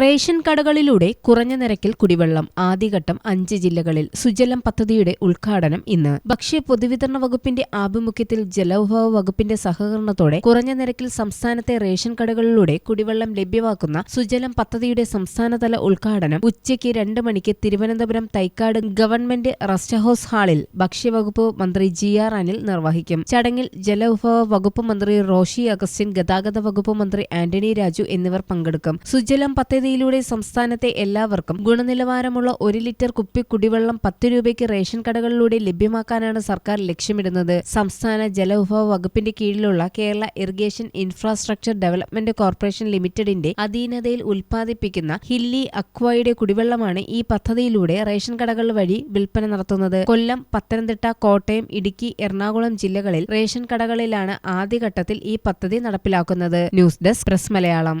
Ration കടകളിലൂടെ കുറഞ്ഞ നിരക്കിൽ കുടിവെള്ളം. ആദ്യഘട്ടം അഞ്ച് ജില്ലകളിൽ. സുജലം പദ്ധതിയുടെ ഉദ്ഘാടനം ഇന്ന്. ഭക്ഷ്യ പൊതുവിതരണ വകുപ്പിന്റെ ആഭിമുഖ്യത്തിൽ ജലവിഭവ വകുപ്പിന്റെ സഹകരണത്തോടെ കുറഞ്ഞ നിരക്കിൽ സംസ്ഥാനത്തെ റേഷൻ കടകളിലൂടെ കുടിവെള്ളം ലഭ്യമാക്കുന്ന സുജലം പദ്ധതിയുടെ സംസ്ഥാനതല ഉദ്ഘാടനം ഉച്ചയ്ക്ക് രണ്ട് മണിക്ക് Thiruvananthapuram Thycaud government rest house ഹാളിൽ ഭക്ഷ്യവകുപ്പ് മന്ത്രി ജി ആർ അനിൽ നിർവഹിക്കും. ചടങ്ങിൽ ജലവിഭവ വകുപ്പ് മന്ത്രി റോഷി അഗസ്റ്റിൻ ഗതാഗത വകുപ്പ് മന്ത്രി ആന്റണി രാജു എന്നിവർ പങ്കെടുക്കും. സുജലം പദ്ധതിയിലൂടെ സംസ്ഥാനത്തെ എല്ലാവർക്കും ഗുണനിലവാരമുള്ള ഒരു ലിറ്റർ കുപ്പി കുടിവെള്ളം പത്ത് രൂപയ്ക്ക് റേഷൻ കടകളിലൂടെ ലഭ്യമാക്കാനാണ് സർക്കാർ ലക്ഷ്യമിടുന്നത്. സംസ്ഥാന ജലവിഭവ വകുപ്പിന്റെ കീഴിലുള്ള Kerala irrigation infrastructure development corporation ലിമിറ്റഡിന്റെ അധീനതയിൽ ഉൽപ്പാദിപ്പിക്കുന്ന ഹില്ലി അക്വയുടെ കുടിവെള്ളമാണ് ഈ പദ്ധതിയിലൂടെ റേഷൻ കടകൾ വഴി വിൽപ്പന നടത്തുന്നത്. കൊല്ലം പത്തനംതിട്ട കോട്ടയം ഇടുക്കി എറണാകുളം ജില്ലകളിൽ റേഷൻ കടകളിലാണ് ആദ്യഘട്ടത്തിൽ ഈ പദ്ധതി നടപ്പിലാക്കുന്നത്. News desk press Malayalam.